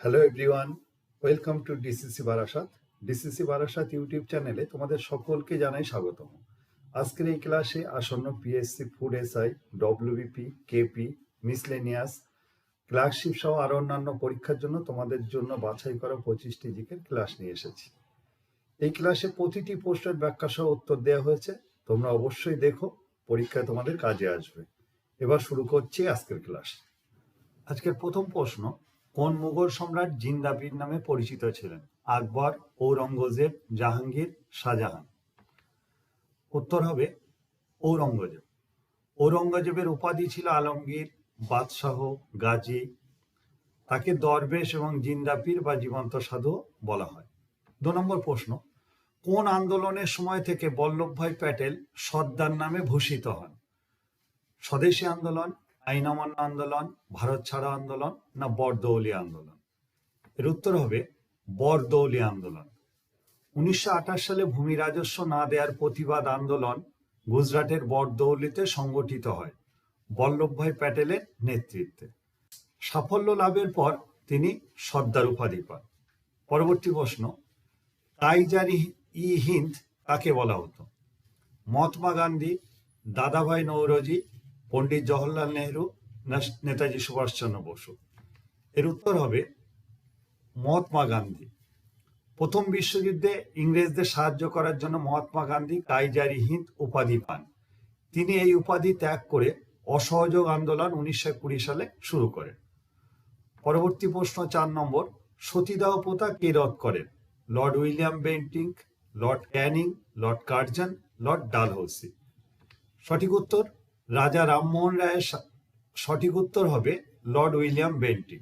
Hello everyone welcome to DCC Barasat DCC Barasat YouTube চ্যানেলে তোমাদের সকলকে জানাই স্বাগতম। আজকের এই ক্লাসে আসন্ন PSC food SI WBP KP miscellaneous clerkship সহ আরও অন্যান্য পরীক্ষার জন্য তোমাদের জন্য বাছাই করা পঁচিশটি জিকের ক্লাস নিয়ে এসেছি। এই ক্লাসে প্রতিটি প্রশ্নের ব্যাখ্যা সহ উত্তর দেওয়া হয়েছে। তোমরা অবশ্যই দেখো, পরীক্ষায় তোমাদের কাজে আসবে। এবার শুরু করছি আজকের ক্লাস আজকের প্রথম প্রশ্ন কোন মুঘল সম্রাট জিন্দাবির নামে পরিচিত ছিলেন? আকবর, ঔরঙ্গজেব, জাহাঙ্গীর, শাহজাহান। উত্তর হবে ঔরঙ্গজেব। ঔরঙ্গজেবের উপাধি ছিল আলমগীর, বাদশাহ, গাজী। তাকে দরবেশ এবং জিন্দাপির বা জীবন্ত সাধু বলা হয়। দু নম্বর প্রশ্ন, কোন আন্দোলনের সময় থেকে বল্লভভাই প্যাটেল সর্দার নামে ভূষিত হন? স্বদেশী আন্দোলন আইন অমান্য আন্দোলন, ভারত ছাড়া আন্দোলন না বরদৌলি আন্দোলন? এর উত্তর হবে বরদৌলি আন্দোলন। উনিশশো আঠাশ সালে ভূমি রাজস্ব না দেওয়ার প্রতিবাদ আন্দোলন গুজরাটের বরদৌলিতে সংগঠিত হয় বল্লভভাই প্যাটেলের নেতৃত্বে। সাফল্য লাভের পর তিনি সর্দার উপাধি পান। পরবর্তী প্রশ্ন, কাইজার ই হিন্দ কাকে বলা হতো? মহাত্মা গান্ধী, দাদাভাই নৌরজি পণ্ডিত জওহরলাল নেহরু না নেতাজি সুভাষচন্দ্র বসু। এর উত্তর হবে মহাত্মা গান্ধী। প্রথম বিশ্বযুদ্ধে ইংরেজদের সাহায্য করার জন্য মহাত্মা গান্ধী কাইজারি হিন্দ উপাধি পান। তিনি এই উপাধি ত্যাগ করে অসহযোগ আন্দোলন উনিশশো কুড়ি সালে শুরু করেন। পরবর্তী প্রশ্ন চার নম্বর, সতীদাহ প্রথা কে রদ করেন? Lord William Bentinck Lord Canning, Lord Curzon, Lord Dalhousie. সঠিক উত্তর রাজা রামমোহন রায়ের সঠিক উত্তর হবে লর্ড উইলিয়াম বেন্টিং।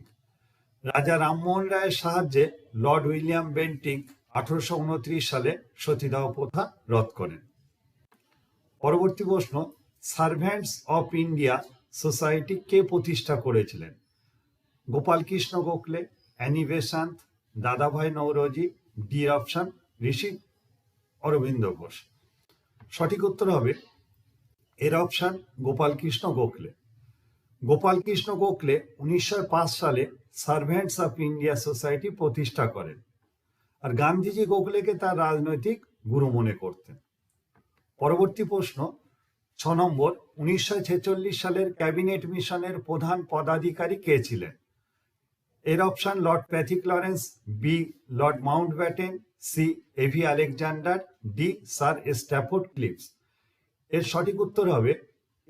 রাজা রামমোহন রায়ের সাহায্যে লর্ড উইলিয়াম বেন্টিং আঠারোশো উনত্রিশ সালে সতীদাহ প্রথা রদ করেন। পরবর্তী প্রশ্ন, সার্ভেন্টস অফ ইন্ডিয়া সোসাইটি কে প্রতিষ্ঠা করেছিলেন? Gopal Krishna Gokhale, Annie Besant Dadabhai Naoroji D option Rishi Aurobindo Ghosh. সঠিক উত্তর হবে এর অপশান গোপাল কৃষ্ণ গোখলে। গোপাল কৃষ্ণ গোখলে উনিশশো পাঁচ সালে সার্ভেন্টস অফ ইন্ডিয়া সোসাইটি প্রতিষ্ঠা করেন আর গান্ধীজি গোখলেকে তার রাজনৈতিক গুরু মনে করতেন। পরবর্তী প্রশ্ন, ছ নম্বর, উনিশশো ছেচল্লিশ সালের ক্যাবিনেট মিশনের প্রধান পদাধিকারী কে ছিলেন? এর option, Lord Pethick Lawrence, B, Lord Mountbatten C A V Alexander, D, sir Stafford Cripps. এর সঠিক উত্তর হবে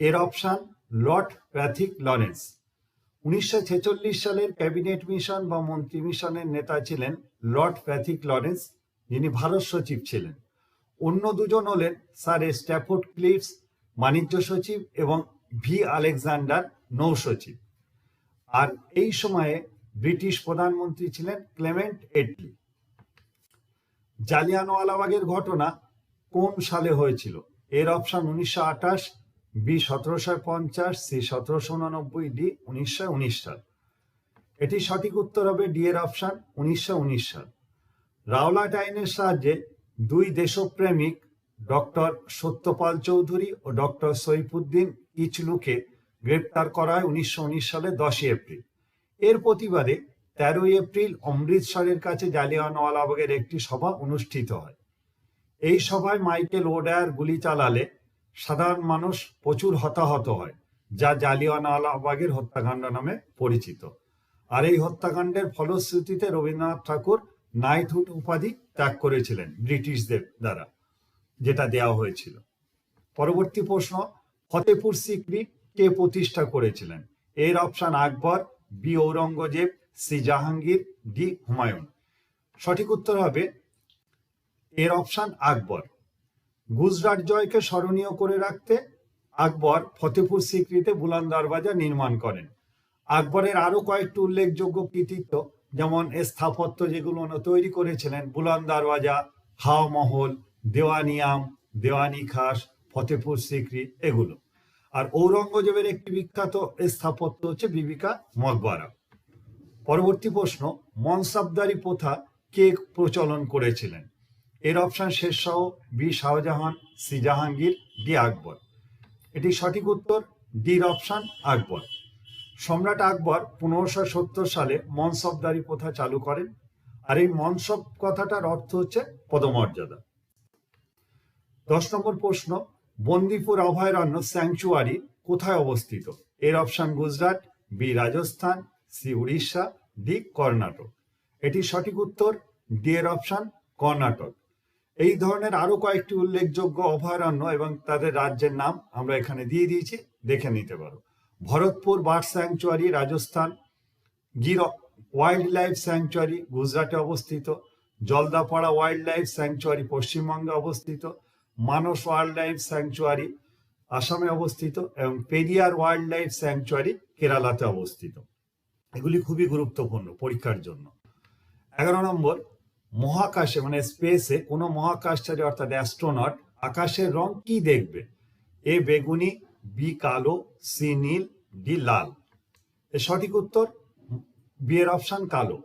এর অপশন লর্ড প্যাথিক লরেন্স। উনিশশো ছেচল্লিশ সালের ক্যাবিনেট মিশন বা মন্ত্রী মিশনের নেতা ছিলেন লর্ড প্যাথিক লরেন্স, যিনি ভারত সচিব ছিলেন। অন্য দুজন হলেন স্যার স্ট্যাফোর্ড ক্লিপস বাণিজ্য সচিব এবং ভি আলেকজান্ডার নৌ সচিব। আর এই সময়ে ব্রিটিশ প্রধানমন্ত্রী ছিলেন ক্লেমেন্ট এটলি। জালিয়ানওয়ালাবাগের ঘটনা কোন সালে হয়েছিল? এর অপশন উনিশশো আঠাশ, বি সতেরোশো পঞ্চাশ, সি সতেরোশো উননব্বই, ডি উনিশশো উনিশ সাল। এটি সঠিক উত্তর হবে ডি এর অপশন উনিশশো উনিশ সাল। রাওলাট আইনের সাহায্যে দুই দেশপ্রেমিক ডক্টর সত্যপাল চৌধুরী ও ডক্টর সৈফুদ্দিন ইচলুকে গ্রেপ্তার করা হয় উনিশশো উনিশ সালে দশই এপ্রিল। এর প্রতিবাদে তেরোই এপ্রিল অমৃতসরের কাছে জালিয়ানওয়ালাবাগের একটি সভা অনুষ্ঠিত হয়। এই সভায় মাইকেল ওডায়ার গুলি চালালে সাধারণ মানুষ প্রচুর হতাহত হয়, যা জালিয়ানওয়ালাবাগের হত্যাকাণ্ড নামে পরিচিত। আর এই হত্যাকাণ্ডের ফলশ্রুতিতে রবীন্দ্রনাথ ঠাকুর নাইটহুড উপাধি ত্যাগ করেছিলেন ব্রিটিশদের দ্বারা, যেটা দেওয়া হয়েছিল। পরবর্তী প্রশ্ন ফতেপুর সিক্রি কে প্রতিষ্ঠা করেছিলেন? এর option Akbar, B Aurangzeb, C Jahangir, D Humayun. সঠিক উত্তর হবে এর অপশান আকবর। গুজরাট জয়কে স্মরণীয় করে রাখতে আকবর ফতেপুর সিক্রিতে বুলান দরওয়াজা নির্মাণ করেন। আকবরের আরও কয়েকটি উল্লেখযোগ্য কৃতিত্ব, যেমন স্থাপত্য যেগুলো তৈরি করেছিলেন, বুলান দরওয়াজা হাওয়া মহল দেওয়ানিয়াম দেওয়ানি খাস ফতেপুর সিক্রি, এগুলো। আর ঔরঙ্গজেবের একটি বিখ্যাত স্থাপত্য হচ্ছে বিবিকা মকবরা। পরবর্তী প্রশ্ন, মনসাবদারি প্রথা কে প্রচলন করেছিলেন? এর option Shershah B Shahjahan, C Jahangir, D Akbar. এটি সঠিক উত্তর ডির অপশন আকবর। সম্রাট আকবর পনেরোশো সত্তর সালে মনসবদারি প্রথা চালু করেন। আর এই মনসব কথাটার অর্থ হচ্ছে পদমর্যাদা। দশ নম্বর প্রশ্ন, বন্দিপুর অভয়ারণ্য স্যাংচুয়ারি কোথায় অবস্থিত? এর option Gujarat, B Rajasthan, C Orissa, D Karnataka. এটি সঠিক উত্তর, ডি এর অপশন কর্ণাটক। এই ধরনের আরও কয়েকটি উল্লেখযোগ্য অভয়ারণ্য এবং তাদের রাজ্যের নাম আমরা এখানে দিয়ে দিয়েছি, দেখে নিতে পারো। Bharatpur bird sanctuary, Rajasthan, Gir wildlife sanctuary, গুজরাটে অবস্থিত, জলদাপাড়া ওয়াইল্ড লাইফ স্যাংচুয়ারি, পশ্চিমবঙ্গে অবস্থিত, মানস ওয়াইল্ড লাইফ স্যাংচুয়ারি, আসামে অবস্থিত এবং পেরিয়ার ওয়াইল্ড লাইফ স্যাংচুয়ারি কেরালাতে অবস্থিত। এগুলি খুবই গুরুত্বপূর্ণ পরীক্ষার জন্য। এগারো নম্বর মহাকাশে মানে স্পেসে কোনো মহাকাশচারী অর্থাৎ অ্যাস্ট্রোনট আকাশের রং কি দেখবে? এ বেগুনি, বি কালো, সি নীল, ডি লাল। এর সঠিক উত্তর? বিয়ের অপশান কালো।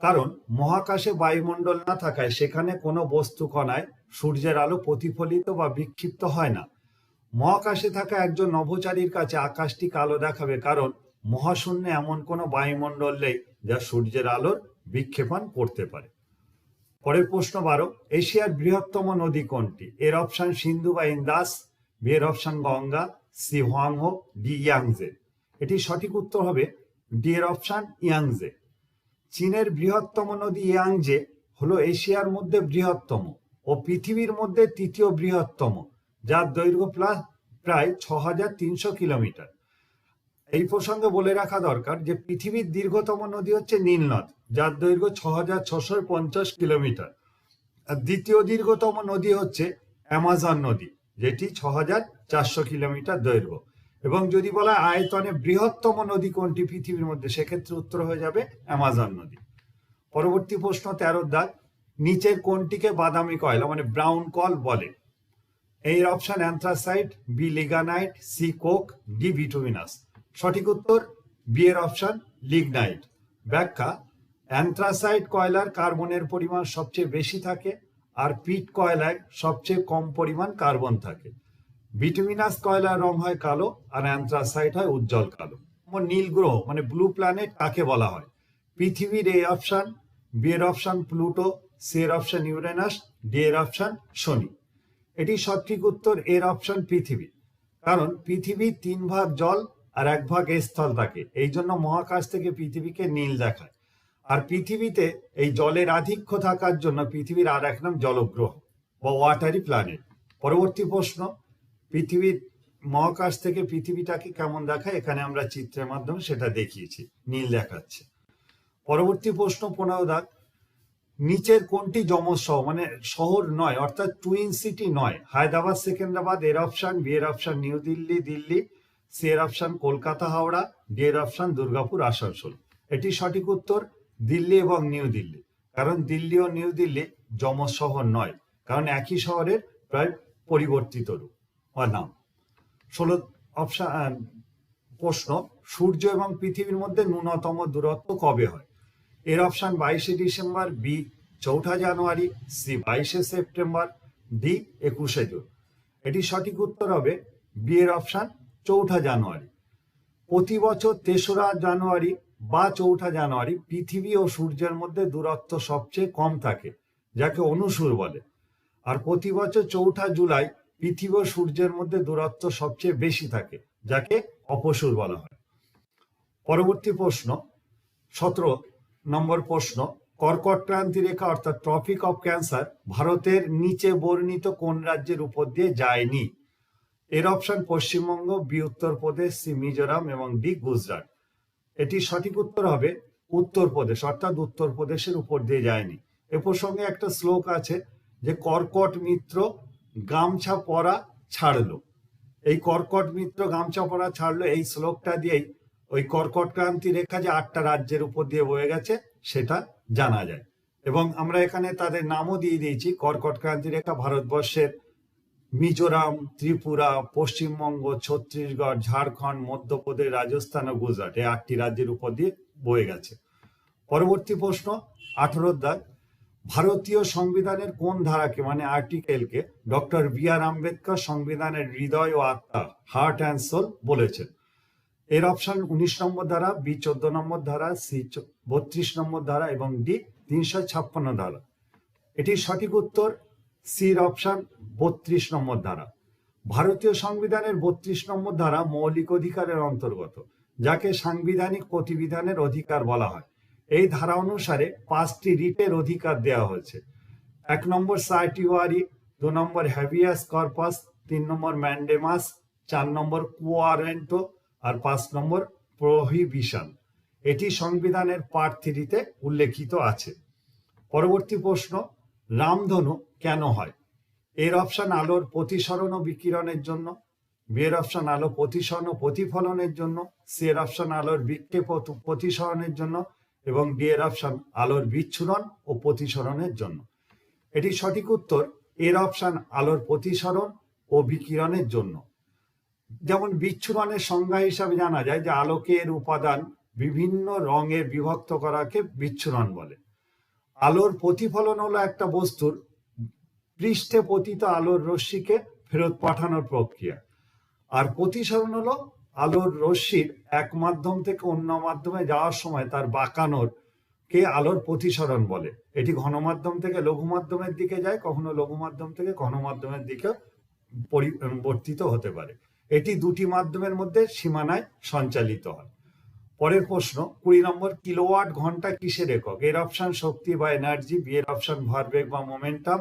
কারণ মহাকাশে বায়ুমণ্ডল না থাকায় সেখানে কোনো বস্তু কণায় সূর্যের আলো প্রতিফলিত বা বিক্ষিপ্ত হয় না। মহাকাশে থাকা একজন নভোচারীর কাছে আকাশটি কালো দেখাবে কারণ মহাশূন্যে এমন কোনো বায়ুমণ্ডল নেই যা সূর্যের আলোর বিক্ষেপণ করতে পারে। পরের প্রশ্ন বারো, এশিয়ার বৃহত্তম নদী কোনটি? এর অপশান সিন্ধু বা ইন্দাস বিয়ের option Ganga, C Hwangho, D Yangtze. এটি সঠিক উত্তর হবে ডি এর অপশন ইয়াংজে। চীনের বৃহত্তম নদী ইয়াংজে হলো এশিয়ার মধ্যে বৃহত্তম ও পৃথিবীর মধ্যে তৃতীয় বৃহত্তম, যার দৈর্ঘ্য প্লাস প্রায় ছ হাজার তিনশো কিলোমিটার। এই প্রসঙ্গে বলে রাখা দরকার যে, পৃথিবীর দীর্ঘতম নদী হচ্ছে নীল নদ যার দৈর্ঘ্য ছ হাজার ছশো পঞ্চাশ কিলোমিটার। আর দ্বিতীয় দীর্ঘতম নদী হচ্ছে অ্যামাজন নদী, যেটি ছ হাজার চারশো কিলোমিটার দৈর্ঘ্য। এবং যদি বলা আয়তনে বৃহত্তম নদী কোনটি পৃথিবীর মধ্যে, সেক্ষেত্রে উত্তর হয়ে যাবে অ্যামাজন নদী। পরবর্তী প্রশ্ন, তেরো দাগ, নিচের কোনটিকে বাদামি কয়লা মানে ব্রাউন কল বলে? এই option anthracite B lignite C coke D bituminous সঠিক উত্তর বি এর অপশন লিগনাইট। ব্যাখ্যা অ্যান্থ্রাসাইট কয়লার কার্বনের পরিমাণ সবচেয়ে বেশি থাকে আর পিট কয়লায় সবচেয়ে কম পরিমাণ কার্বন থাকে। ভিটামিনাস কয়লার রং হয় কালো আর অ্যান্থ্রাসাইট হয় উজ্জ্বল কালো। নীল গ্রহ মানে ব্লু প্ল্যানেট কাকে বলা হয়। পৃথিবীর এ অপশান, বি এর অপশন প্লুটো, সি এর অপশন ইউরেনাস, ডি এর অপশন শনি। এটি সঠিক উত্তর এর অপশান পৃথিবী। কারণ পৃথিবী তিন ভাগ জল আর এক ভাগ স্থল থাকে। এই জন্য মহাকাশ থেকে পৃথিবীকে নীল দেখায়। আর পৃথিবীতে এই জলের আধিক্য থাকার জন্য পৃথিবীর আর এক নাম জলগ্রহ বা ওয়াটারি প্ল্যানেট পরবর্তী প্রশ্ন, পৃথিবীর মহাকাশ থেকে পৃথিবীটাকে কেমন দেখায়? এখানে আমরা চিত্রের মাধ্যমে সেটা দেখিয়েছি, নীল দেখাচ্ছে। পরবর্তী প্রশ্ন, পনেরো দাগ। নিচের কোনটি যমজ মানে শহর নয়, অর্থাৎ টুইন সিটি নয়, হায়দ্রাবাদ, সেকেন্দ্রাবাদ, এর অপশন বি এর option New Delhi Delhi C এর অপশান কলকাতা, হাওড়া ডি এর অপশন দুর্গাপুর, আসানসোল। এটি সঠিক উত্তর। দিল্লি এবং নিউ দিল্লি। কারণ দিল্লি ও নিউ দিল্লি যমজ শহর নয়, কারণ একই শহরের প্রায় পরিবর্তিত রূপ বা নাম। ষোলো অপশন প্রশ্ন, সূর্য এবং পৃথিবীর মধ্যে ন্যূনতম দূরত্ব কবে হয়? এর অপশন বাইশে ডিসেম্বর, বি, চৌঠা জানুয়ারি, সি, বাইশে সেপ্টেম্বর, ডি, একুশে জুন। এটি সঠিক উত্তর হবে বি এর অপশন চৌঠা জানুয়ারি। প্রতি বছর তেসরা জানুয়ারি বা চৌঠা জানুয়ারি পৃথিবী ও সূর্যের মধ্যে দূরত্ব সবচেয়ে কম থাকে, যাকে অনুসুর বলে। আর প্রতি বছর চৌঠা জুলাই পৃথিবী ও সূর্যের মধ্যে দূরত্ব সবচেয়ে বেশি থাকে, যাকে অপসুর বলা হয়। পরবর্তী প্রশ্ন, সতেরো নম্বর প্রশ্ন, কর্কট ক্রান্তি রেখা অর্থাৎ ট্রপিক অফ ক্যান্সার ভারতের নিচে বর্ণিত কোন রাজ্যের উপর দিয়ে যায়নি? এর option Paschimbanga, B Uttar Pradesh, C Mizoram এবং ডি গুজরাট। এটি সঠিক উত্তর হবে উত্তরপ্রদেশ, অর্থাৎ উত্তরপ্রদেশের উপর দিয়ে যায়নি। এ প্রসঙ্গে একটা শ্লোক আছে যে, কর্কট মিত্র গামছা পরা ছাড়লো। এই কর্কট মিত্র গামছা পরা ছাড়লো, এই শ্লোকটা দিয়েই ওই কর্কট ক্রান্তি রেখা যে আটটা রাজ্যের উপর দিয়ে বয়ে গেছে, সেটা জানা যায়। এবং আমরা এখানে তাদের নামও দিয়ে দিয়েছি, কর্কট ক্রান্তি রেখা ভারতবর্ষের মিজোরাম, ত্রিপুরা, পশ্চিমবঙ্গ, ছত্তিশগড়, ঝাড়খণ্ড, মধ্যপ্রদেশ, রাজস্থান ও গুজরাট এই আটটি রাজ্যের উপর দিয়ে বয়ে গেছে। পরবর্তী প্রশ্ন, আঠারো দাগ ভারতীয় সংবিধানের কোন ধারাকে মানে আর্টিকেলকে ডক্টর বি আর আম্বেদকর সংবিধানের হৃদয় ও আত্মা হার্ট অ্যান্ড সোল বলেছেন। এর অপশন উনিশ নম্বর ধারা, বি চোদ্দ নম্বর ধারা, সি বত্রিশ নম্বর ধারা এবং ডি তিনশো ছাপ্পান্ন ধারা। এটির সঠিক উত্তর সির অপশন বত্রিশ নম্বর ধারা। ভারতীয় সংবিধানের বত্রিশ নম্বর ধারা মৌলিক অধিকারের অন্তর্গত, যাকে সাংবিধানিক প্রতিবিধানের অধিকার বলা হয়। এই ধারা অনুসারে পাঁচটি রিটের অধিকার দেওয়া হয়েছে। এক নম্বর সার্টিওয়ারি, দু নম্বর হ্যাভিয়াস কর্পাস, তিন নম্বর ম্যান্ডেমাস, চার নম্বর কোয়ারেন্টো আর পাঁচ নম্বর প্রহিবিশন। এটি সংবিধানের পার্ট থ্রিতে উল্লেখিত আছে। পরবর্তী প্রশ্ন, রামধনু কেন হয়? এর অপশন আলোর প্রতিসরণ ও বিকিরণের জন্য বি এর অপশন আলো প্রতিসরণ ও প্রতিফলনের জন্য সি এর অপশন আলোর বিক্ষেপ ও প্রতিসরণের জন্য এবং ডি এর অপশন আলোর বিচ্ছুরণ ও প্রতিসরণের জন্য। এটি সঠিক উত্তর এর অপশন আলোর প্রতিসরণ ও বিকিরণের জন্য। যেমন বিচ্ছুরণের সংজ্ঞা হিসাবে জানা যায় যে আলোকের উপাদান বিভিন্ন রঙে বিভক্ত করাকে বিচ্ছুরণ বলে। আলোর প্রতিফলন হলো একটা বস্তুর পৃষ্ঠে পতিত আলোর রশ্মিকে ফেরত পাঠানোর প্রক্রিয়া। আর প্রতিসরণ হলো, আলোর রশ্মির এক মাধ্যম থেকে অন্য মাধ্যমে যাওয়ার সময় তার বাঁকানোর কে আলোর প্রতিসরণ বলে। এটি ঘনমাধ্যম থেকে লঘু মাধ্যমের দিকে যায়, কখনো লঘু মাধ্যম থেকে ঘনমাধ্যমের দিকে পরিবর্তিত হতে পারে। এটি দুটি মাধ্যমের মধ্যে সীমানায় সঞ্চালিত হয়। পরের প্রশ্ন, কুড়ি নম্বর, কিলোওয়াট ঘণ্টা কিসের একক? এর অপশন শক্তি বা এনার্জি বি এর অপশন ভরবেগ বা মোমেন্টাম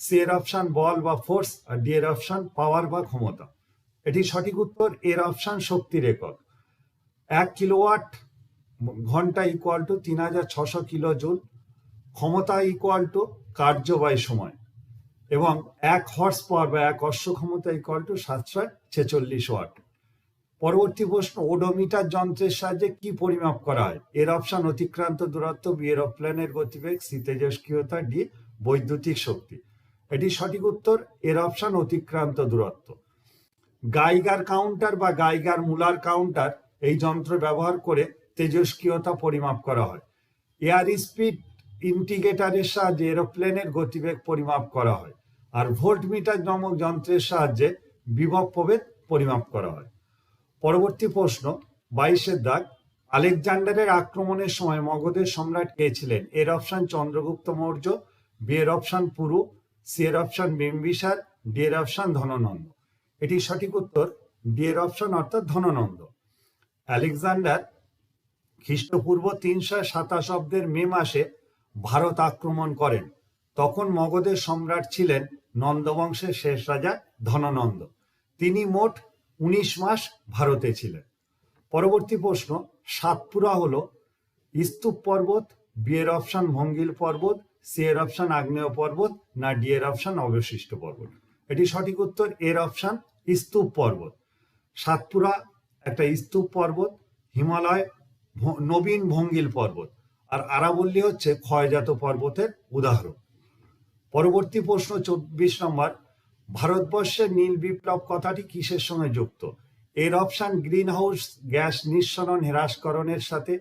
সি এর অপশন বল বা ফোর্স আর ডি এর অপশন পাওয়ার বা ক্ষমতা। এটি সঠিক উত্তর এর অপশন শক্তির একক এক কিলোওয়াট ঘণ্টা ইকুয়াল টু তিন হাজার ছশো কিলো জুল ক্ষমতা ইকুয়াল টু কার্য বাই সময়। এবং এক হর্স পাওয়ার বা এক অশ্ব ক্ষমতা ইকুয়াল টু সাতশো ছেচল্লিশ ওয়াট পরবর্তী প্রশ্ন ওডোমিটার যন্ত্রের সাহায্যে কি পরিমাপ করা হয়? এর অপশন অতিক্রান্ত দূরত্ব বি এরোপ্লেনের গতিবেগ সি তেজস্ক্রিয়তা ডি বৈদ্যুতিক শক্তি। এটি সঠিক উত্তর, এর অপশন অতিক্রান্ত দূরত্ব। গাইগার কাউন্টার বা গাইগার মুলার কাউন্টার এই যন্ত্র ব্যবহার করে তেজস্ক্রিয়তা পরিমাপ করা হয়। এয়ার স্পিড ইন্ডিকেটারের সাহায্যে এরোপ্লেনের গতিবেগ পরিমাপ করা হয় আর ভোল্টমিটার নামক যন্ত্রের সাহায্যে বিভব প্রভেদ পরিমাপ করা হয়। পরবর্তী প্রশ্ন, বাইশের দাগ, আলেকজান্ডারের আক্রমণের সময় মগধের সম্রাট কে ছিলেন? এর অপশন চন্দ্রগুপ্ত মৌর্য, বি এর অপশন পুরু সি এর অপশন বিম্বিসার ডি এর অপশন ধননন্দ। এটি সঠিক উত্তর ডি এর অপশন অর্থাৎ ধননন্দ। আলেকজান্ডার খ্রিস্টপূর্ব তিনশো সাতাশ অব্দের মে মাসে ভারত আক্রমণ করেন। তখন মগধের সম্রাট ছিলেন নন্দবংশের শেষ রাজা ধননন্দ। তিনি মোট উনিশ মাস ভারতে ছিলেন। পরবর্তী প্রশ্ন, সাতপুরা হল স্তূপ পর্বত বিয়ের অপশন ভঙ্গিল পর্বত সি এর অপশন আগ্নেয় পর্বত না ডি এর অপশন অবশিষ্ট পর্বত। এটি সঠিক উত্তর, এর অপশন স্তূপ পর্বত। সাতপুরা একটা স্তূপ পর্বত, হিমালয় নবীন ভঙ্গিল পর্বত। আর আরাবল্লী হচ্ছে ক্ষয়জাত পর্বতের উদাহরণ। পরবর্তী প্রশ্ন চব্বিশ নম্বর, ভারতবর্ষের নীল বিপ্লব কথাটি কিসের সঙ্গে যুক্ত? এর অপশান গ্রিন হাউস গ্যাস নিঃসরণ হ্রাসকরণের সাথে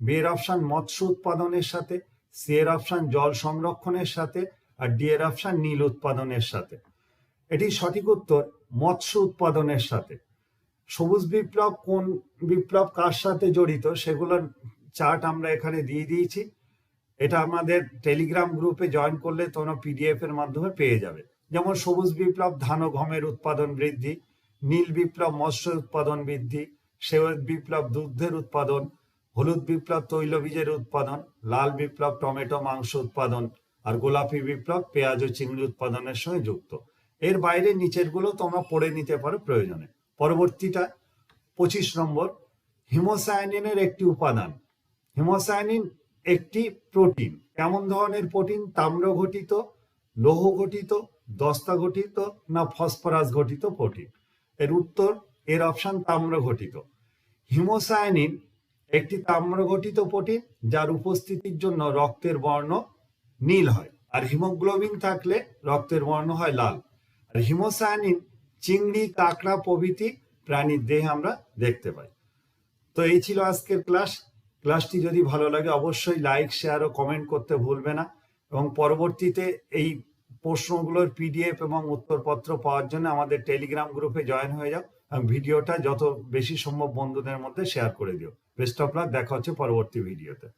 বের অপশান মৎস্য উৎপাদনের সাথে সি এর অপশন জল সংরক্ষণের সাথে আর ডি এর অপশন নীল উৎপাদনের সাথে। এটি সঠিক উত্তর, মৎস্য উৎপাদনের সাথে। সবুজ বিপ্লব কোন বিপ্লব কার সাথে জড়িত সেগুলোর চার্ট আমরা এখানে দিয়ে দিয়েছি। এটা আমাদের টেলিগ্রাম গ্রুপে জয়েন করলে তোমরা পিডিএফ এর মাধ্যমে পেয়ে যাবে। যেমন সবুজ বিপ্লব ধান ও গমের উৎপাদন বৃদ্ধি, নীল বিপ্লব, মৎস্য উৎপাদন বৃদ্ধি শ্বেত বিপ্লব, দুগ্ধের উৎপাদন হলুদ বিপ্লব তৈলবীজের উৎপাদন, লাল বিপ্লব টমেটো মাংস উৎপাদন আর গোলাপি বিপ্লব পেঁয়াজ ও চিংড়ি উৎপাদনের সঙ্গে যুক্ত। এর বাইরে নিচেরগুলো তোমরা পড়ে নিতে পারো প্রয়োজনে। পরবর্তীটা পঁচিশ নম্বর, হিমোসায়ানিনের একটি উপাদান। হিমোসায়ানিন একটি প্রোটিন। কেমন ধরনের প্রোটিন? তাম্র ঘটিত লৌহ ঘটিত দস্তা ঘটিত না ফসফরাস ঘটিত প্রোটিন? এর উত্তর, এর অপশন তাম্র ঘটিত হিমোসায়ানিন একটি তাম্র ঘটিত প্রোটিন যার উপস্থিতির জন্য রক্তের বর্ণ নীল হয়। আর হিমোগ্লোবিন থাকলে রক্তের বর্ণ হয় লাল। আর হিমোসায়ানিন, চিংড়ি, কাঁকড়া প্রভৃতি প্রাণীর দেহে আমরা দেখতে পাই। তো এই ছিল আজকের ক্লাস। ক্লাসটি যদি ভালো লাগে অবশ্যই লাইক, শেয়ার ও কমেন্ট করতে ভুলবে না। এবং পরবর্তীতে এই প্রশ্নগুলোর পিডিএফ এবং উত্তরপত্র পাওয়ার জন্য আমাদের টেলিগ্রাম গ্রুপে জয়েন হয়ে যাও। ভিডিওটা যত বেশি সম্ভব বন্ধুদের মধ্যে শেয়ার করে দিও। বেস্ট অফ লাক দেখা হচ্ছে পরবর্তী ভিডিওতে